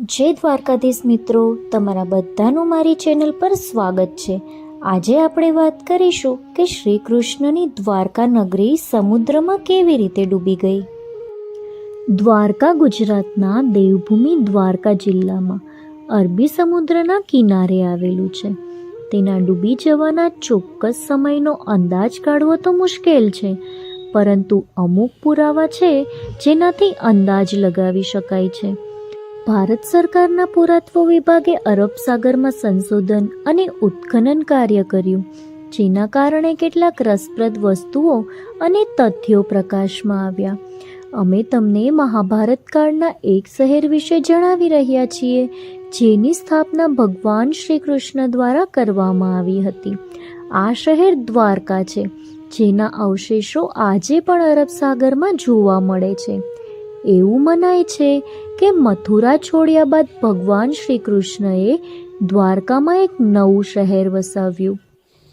જય દ્વારકાધીશ મિત્રો, તમારા બધાનું મારી ચેનલ પર સ્વાગત છે. આજે આપણે વાત કરીશું કે શ્રી કૃષ્ણની દ્વારકા નગરી સમુદ્રમાં કેવી રીતે ડૂબી ગઈ? દ્વારકા ગુજરાતના દેવભૂમિ દ્વારકા જિલ્લામાં અરબી સમુદ્રના કિનારે આવેલું છે. તેના ડૂબી જવાના ચોક્કસ સમયનો અંદાજ કાઢવો તો મુશ્કેલ છે, પરંતુ અમુક પુરાવા છે જેનાથી અંદાજ લગાવી શકાય છે. ભારત સરકારના પુરાતત્વ વિભાગે અરબ સાગરમાં સંશોધન અને ઉત્ખનન કાર્ય કર્યું, જેના કારણે કેટલાક રસપ્રદ વસ્તુઓ અને તથ્યો પ્રકાશમાં આવ્યા. અમે તમને મહાભારત કાળના એક શહેર વિશે જણાવી રહ્યા છીએ, જેની સ્થાપના ભગવાન શ્રી કૃષ્ણ દ્વારા કરવામાં આવી હતી. આ શહેર દ્વારકા છે, જેના અવશેષો આજે પણ અરબ સાગરમાં જોવા મળે છે. એવું મનાય છે કે મથુરા છોડ્યા બાદ ભગવાન શ્રી કૃષ્ણએ દ્વારકામાં એક નવું શહેર વસાવ્યું.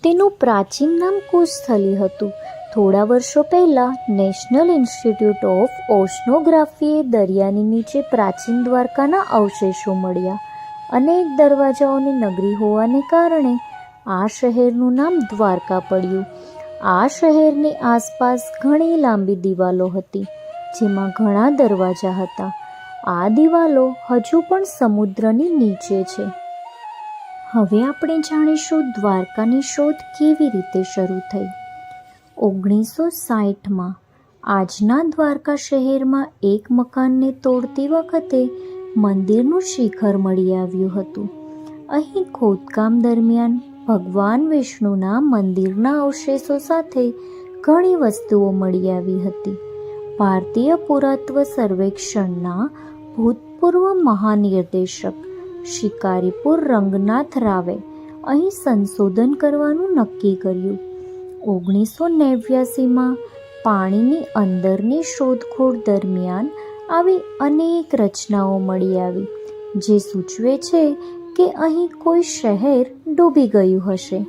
તેનું પ્રાચીન નામ કુસ્થલી હતું. થોડા વર્ષો પહેલાં નેશનલ ઇન્સ્ટિટ્યૂટ ઓફ ઓશનોગ્રાફીએ દરિયાની નીચે પ્રાચીન દ્વારકાના અવશેષો મળ્યા અનેક દરવાજાઓની નગરી હોવાને કારણે આ શહેરનું નામ દ્વારકા પડ્યું. આ શહેરની આસપાસ ઘણી લાંબી દિવાલો હતી, જેમાં ઘણા દરવાજા હતા. આ દિવાલો હજુ પણ સમુદ્રની નીચે છે. હવે આપણે જાણીશું દ્વારકાની શોધ કેવી રીતે શરૂ થઈ. ઓગણીસો સાઠમાં આજના દ્વારકા શહેરમાં એક મકાનને તોડતી વખતે મંદિરનું શિખર મળી આવ્યું હતું. અહીં ખોદકામ દરમિયાન ભગવાન વિષ્ણુના મંદિરના અવશેષો સાથે ઘણી વસ્તુઓ મળી આવી હતી. ભારતીય પુરાતત્વ સર્વેક્ષણના ભૂતપૂર્વ મહાનિર્દેશક શિકારીપુર રંગનાથ રાવે અહીં સંશોધન કરવાનું નક્કી કર્યું. ઓગણીસો નેવ્યાસીમાં પાણીની અંદરની શોધખોળ દરમિયાન આવી અનેક રચનાઓ મળી આવી, જે સૂચવે છે કે અહીં કોઈ શહેર ડૂબી ગયું હશે.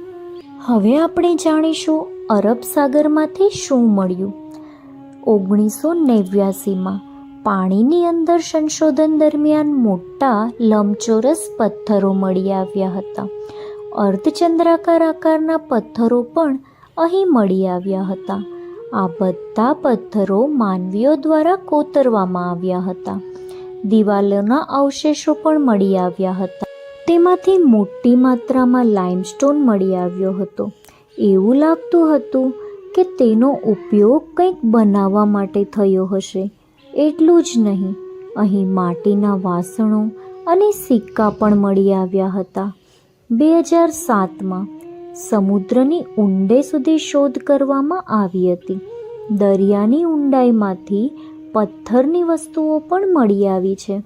હવે આપણે જાણીશું અરબ સાગરમાંથી શું મળ્યું. ઓગણીસો નેવ્યાસીમાં પાણીની અંદર સંશોધન દરમિયાન મોટા લંબચોરસ પથ્થરો મળી આવ્યા હતા. અર્ધચંદ્રાકાર આકારના પથ્થરો પણ અહીં મળી આવ્યા હતા. આ બધા પથ્થરો માનવીઓ દ્વારા કોતરવામાં આવ્યા હતા. દિવાલોના અવશેષો પણ મળી આવ્યા હતા. તેમાંથી મોટી માત્રામાં લાઇમસ્ટોન મળી આવ્યો હતો. એવું લાગતું હતું કે તેનો ઉપયોગ કંઈક બનાવવા માટે થયો હશે. એટલું જ નહીં. અહીં માટીના વાસણો અને સિક્કા પણ મળી આવ્યા હતા. બે હજાર સાતમાં સમુદ્રની ઊંડે સુધી શોધ કરવામાં આવી હતી. દરિયાની ઊંડાઈમાંથી પથ્થરની વસ્તુઓ પણ મળી આવી છે.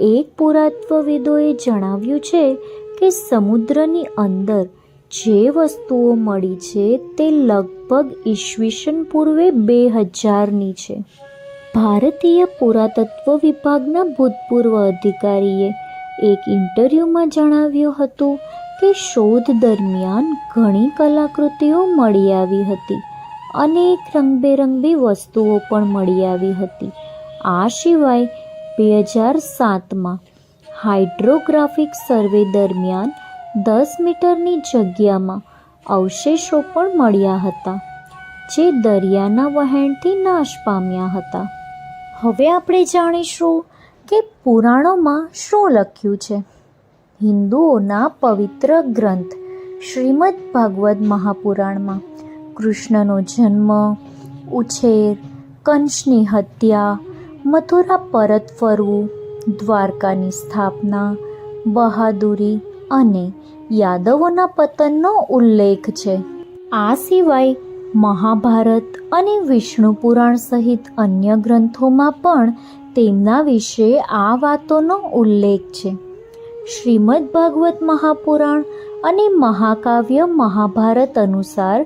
એક પુરાતત્વવિદોએ જણાવ્યું છે કે સમુદ્રની અંદર જે વસ્તુઓ મળી છે તે લગભગ ઈસવીસન પૂર્વે બે હજારની છે. ભારતીય પુરાતત્વ વિભાગના ભૂતપૂર્વ અધિકારીએ એક ઇન્ટરવ્યૂમાં જણાવ્યું હતું કે શોધ દરમિયાન ઘણી કલાકૃતિઓ મળી આવી હતી. અનેક રંગબેરંગી વસ્તુઓ પણ મળી આવી હતી. આ સિવાય બે હજાર સાતમાં હાઇડ્રોગ્રાફિક સર્વે દરમિયાન દસ મીટરની જગ્યામાં અવશેષો પણ મળ્યા હતા, જે દરિયાના વહેણથી નાશ પામ્યા હતા. હવે આપણે જાણીશું કે પુરાણોમાં શું લખ્યું છે. હિન્દુઓના પવિત્ર ગ્રંથ શ્રીમદ ભાગવત મહાપુરાણમાં કૃષ્ણનો જન્મ, ઉછેર, કંસની હત્યા, મથુરા પરત ફરવું, દ્વારકાની સ્થાપના, બહાદુરી અને યાદવોના પતનનો ઉલ્લેખ છે. આ સિવાય મહાભારત અને વિષ્ણુ પુરાણ સહિત અન્ય ગ્રંથોમાં પણ તેમના વિશે આ વાતોનો ઉલ્લેખ છે. શ્રીમદ ભાગવત મહાપુરાણ અને મહાકાવ્ય મહાભારત અનુસાર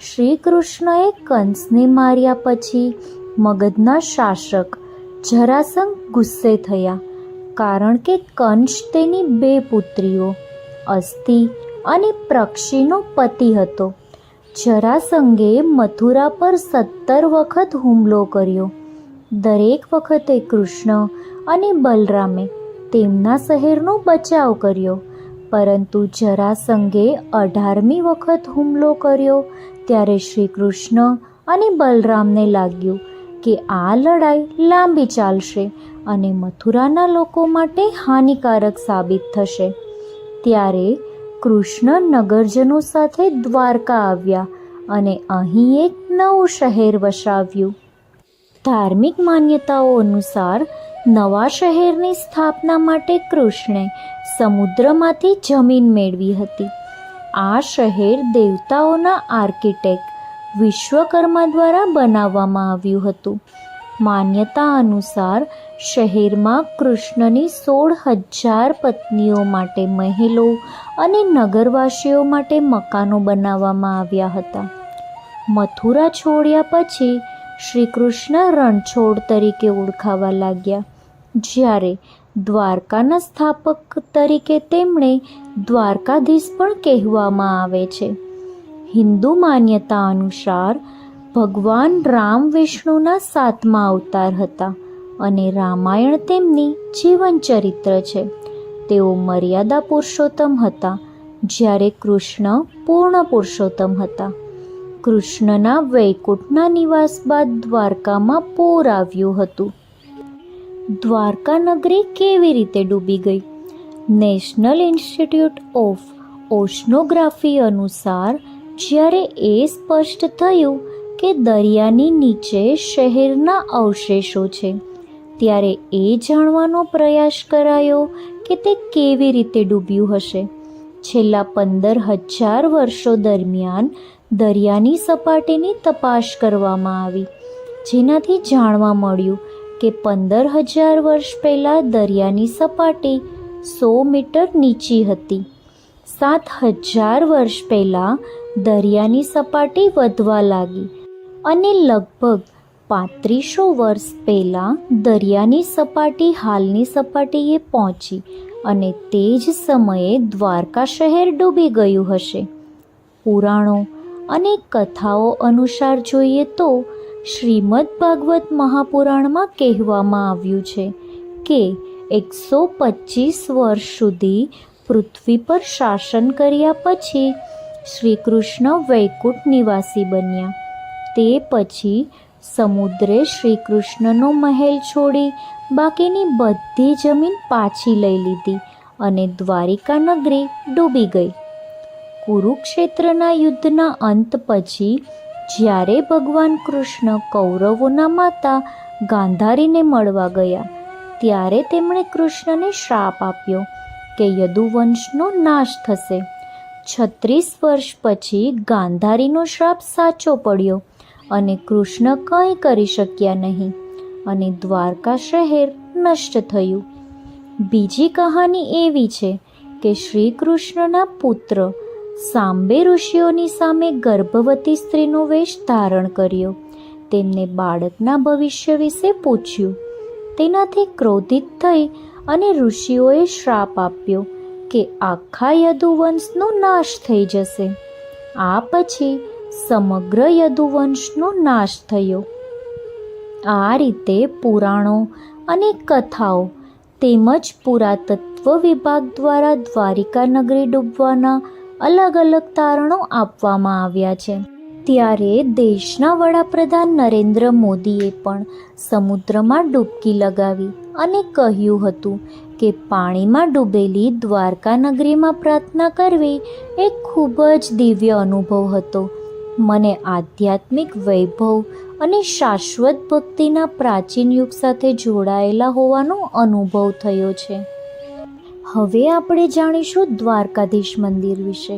શ્રી કૃષ્ણએ કંસને માર્યા પછી મગધના શાસક જરાસંઘ ગુસ્સે થયા, કારણ કે કંસ તેની બે પુત્રીઓ, અસ્થિ અને પ્રક્ષીનો પતિ હતો. જરાસંઘે મથુરા પર સત્તર વખત હુમલો કર્યો. દરેક વખતે કૃષ્ણ અને બલરામે તેમના શહેરનો બચાવ કર્યો, પરંતુ જરાસંઘે અઢારમી વખત હુમલો કર્યો, ત્યારે શ્રી કૃષ્ણ અને બલરામને લાગ્યું કે આ લડાઈ લાંબી ચાલશે અને મથુરાના લોકો માટે હાનિકારક સાબિત થશે. ત્યારે કૃષ્ણ નગરજનો સાથે દ્વારકા આવ્યા અને અહીં એક નવું શહેર વસાવ્યું. ધાર્મિક માન્યતાઓ અનુસાર નવા શહેરની સ્થાપના માટે કૃષ્ણે સમુદ્રમાંથી જમીન મેળવી હતી. આ શહેર દેવતાઓના આર્કિટેક્ટ વિશ્વકર્મા દ્વારા બનાવવામાં આવ્યું હતું. માન્યતા અનુસાર શહેરમાં કૃષ્ણની સોળ હજાર પત્નીઓ માટે મહેલો અને નગરવાસીઓ માટે મકાનો બનાવવામાં આવ્યા હતા. મથુરા છોડ્યા પછી શ્રી કૃષ્ણ રણછોડ તરીકે ઓળખાવા લાગ્યા. જ્યારે દ્વારકાના સ્થાપક તરીકે તેમણે દ્વારકાધીશ પણ કહેવામાં આવે છે. હિન્દુ માન્યતા અનુસાર ભગવાન રામ વિષ્ણુના સાતમા અવતાર હતા અને રામાયણ તેમની જીવન ચરિત્ર છે. તેઓ મર્યાદા પુરુષોત્તમ હતા, જ્યારે કૃષ્ણ પૂર્ણ પુરુષોત્તમ હતા. કૃષ્ણના વૈકુંઠના નિવાસ બાદ દ્વારકામાં પૂર આવ્યું હતું. દ્વારકા નગરી કેવી રીતે ડૂબી ગઈ? નેશનલ ઇન્સ્ટિટ્યૂટ ઓફ ઓશનોગ્રાફી અનુસાર જ્યારે એ સ્પષ્ટ થયું કે દરિયાની નીચે શહેરના અવશેષો છે. ત્યારે એ જાણવાનો પ્રયાસ કરાયો કે તે કેવી રીતે ડૂબ્યું હશે. છેલ્લા પંદર હજાર વર્ષો દરમિયાન દરિયાની સપાટીની તપાસ કરવામાં આવી, જેનાથી જાણવા મળ્યું કે પંદર હજાર વર્ષ પહેલાં દરિયાની સપાટી સો મીટર નીચી હતી. સાત હજાર વર્ષ પહેલાં દરિયાની સપાટી વધવા લાગી. અને લગભગ પાંત્રીસો વર્ષ પહેલાં દરિયાની સપાટી હાલની સપાટીએ પહોંચી અને તે જ સમયે દ્વારકા શહેર ડૂબી ગયું હશે. પુરાણો અને કથાઓ અનુસાર જોઈએ તો શ્રીમદ ભાગવત મહાપુરાણમાં કહેવામાં આવ્યું છે કે એકસો પચીસ વર્ષ સુધી પૃથ્વી પર શાસન કર્યા પછી શ્રી કૃષ્ણ વૈકુંઠ નિવાસી બન્યા. તે પછી સમુદ્રે શ્રી કૃષ્ણનો મહેલ છોડી બાકીની બધી જમીન પાછી લઈ લીધી અને દ્વારિકા નગરી ડૂબી ગઈ. કુરુક્ષેત્રના યુદ્ધના અંત પછી જ્યારે ભગવાન કૃષ્ણ કૌરવોના માતા ગાંધારીને મળવા ગયા, ત્યારે તેમણે કૃષ્ણને શ્રાપ આપ્યો કે યદુવંશનો નાશ થશે. છત્રીસ વર્ષ પછી ગાંધારીનો શ્રાપ સાચો પડ્યો અને કૃષ્ણ કંઈ કરી શક્યા નહીં અને દ્વારકા શહેર નષ્ટ થયું. બીજી કહાની એવી છે કે શ્રી કૃષ્ણના પુત્ર સાંબે ઋષિઓની સામે ગર્ભવતી સ્ત્રીનો વેશ ધારણ કર્યો. તેમને બાળકના ભવિષ્ય વિશે પૂછ્યું. તેનાથી ક્રોધિત થઈ અને ઋષિઓએ શ્રાપ આપ્યો. કે આખા યદુવંશનો નાશ થઈ જશે. આ પછી સમગ્ર યદુવંશનો નાશ થયો. આ રીતે પુરાણો અને કથાઓ તેમજ પુરાતત્વ વિભાગ દ્વારા દ્વારિકા નગરી ડૂબવાના અલગ અલગ તારણો આપવામાં આવ્યા છે. ત્યારે દેશના વડાપ્રધાન નરેન્દ્ર મોદીએ પણ સમુદ્રમાં ડૂબકી લગાવી અને કહ્યું હતું કે પાણીમાં ડૂબેલી દ્વારકા નગરીમાં પ્રાર્થના કરવી એ ખૂબ જ દિવ્ય અનુભવ હતો. મને આધ્યાત્મિક વૈભવ અને શાશ્વત ભક્તિના પ્રાચીન યુગ સાથે જોડાયેલા હોવાનો અનુભવ થયો છે. હવે આપણે જાણીશું દ્વારકાધીશ મંદિર વિશે.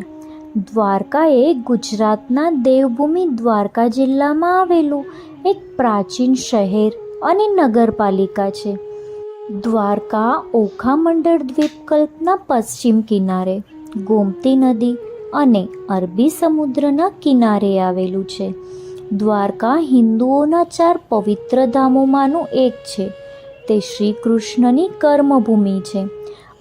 દ્વારકા એ ગુજરાતના દેવભૂમિ દ્વારકા જિલ્લામાં આવેલું એક પ્રાચીન શહેર અને નગરપાલિકા છે. દ્વારકા ઓખા મંડળ દ્વીપકલ્પના પશ્ચિમ કિનારે, ગોમતી નદી અને અરબી સમુદ્રના કિનારે આવેલું છે. દ્વારકા હિન્દુઓના ચાર પવિત્ર ધામોમાંનું એક છે. તે શ્રી કૃષ્ણની કર્મભૂમિ છે.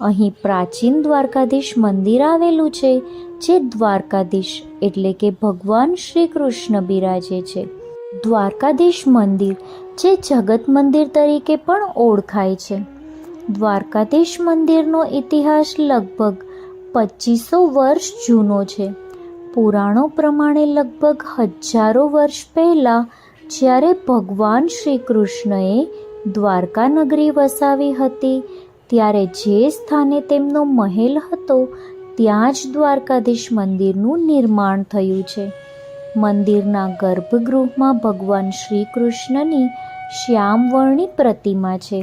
અહીં પ્રાચીન દ્વારકાધીશ મંદિર આવેલું છે, જે દ્વારકાધીશ એટલે કે ભગવાન શ્રી કૃષ્ણ બિરાજે છે. દ્વારકાધીશ મંદિર, જે જગત મંદિર તરીકે પણ ઓળખાય છે. દ્વારકાધીશ મંદિરનો ઇતિહાસ લગભગ પચીસો વર્ષ જૂનો છે. પુરાણો પ્રમાણે લગભગ હજારો વર્ષ પહેલાં, જ્યારે ભગવાન શ્રી કૃષ્ણએ દ્વારકા નગરી વસાવી હતી, ત્યારે જે સ્થાને તેમનો મહેલ હતો, ત્યાં જ દ્વારકાધીશ મંદિરનું નિર્માણ થયું છે. મંદિરના ગર્ભગૃહમાં ભગવાન શ્રી કૃષ્ણની શ્યામવર્ણી પ્રતિમા છે,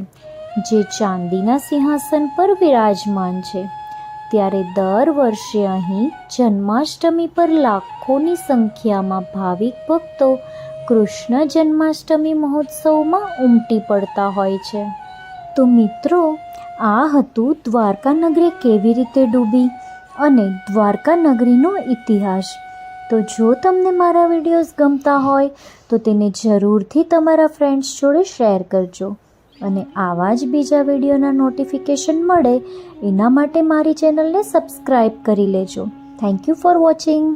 જે ચાંદીના સિંહાસન પર વિરાજમાન છે. ત્યારે દર વર્ષે અહીં જન્માષ્ટમી પર લાખોની સંખ્યામાં ભાવિક ભક્તો કૃષ્ણ જન્માષ્ટમી મહોત્સવમાં ઉમટી પડતા હોય છે. તો મિત્રો, આ હતું દ્વારકા નગરી કેવી રીતે ડૂબી અને દ્વારકા નગરીનો ઇતિહાસ? તો જો તમને મારા વિડીયોઝ ગમતા હોય, તો તેને જરૂરથી તમારા ફ્રેન્ડ્સ જોડે શેર કરજો. અને આવા જ બીજા વિડીયોના નોટિફિકેશન મળે, એના માટે મારી ચેનલને સબસ્ક્રાઈબ કરી લેજો. Thank you for watching.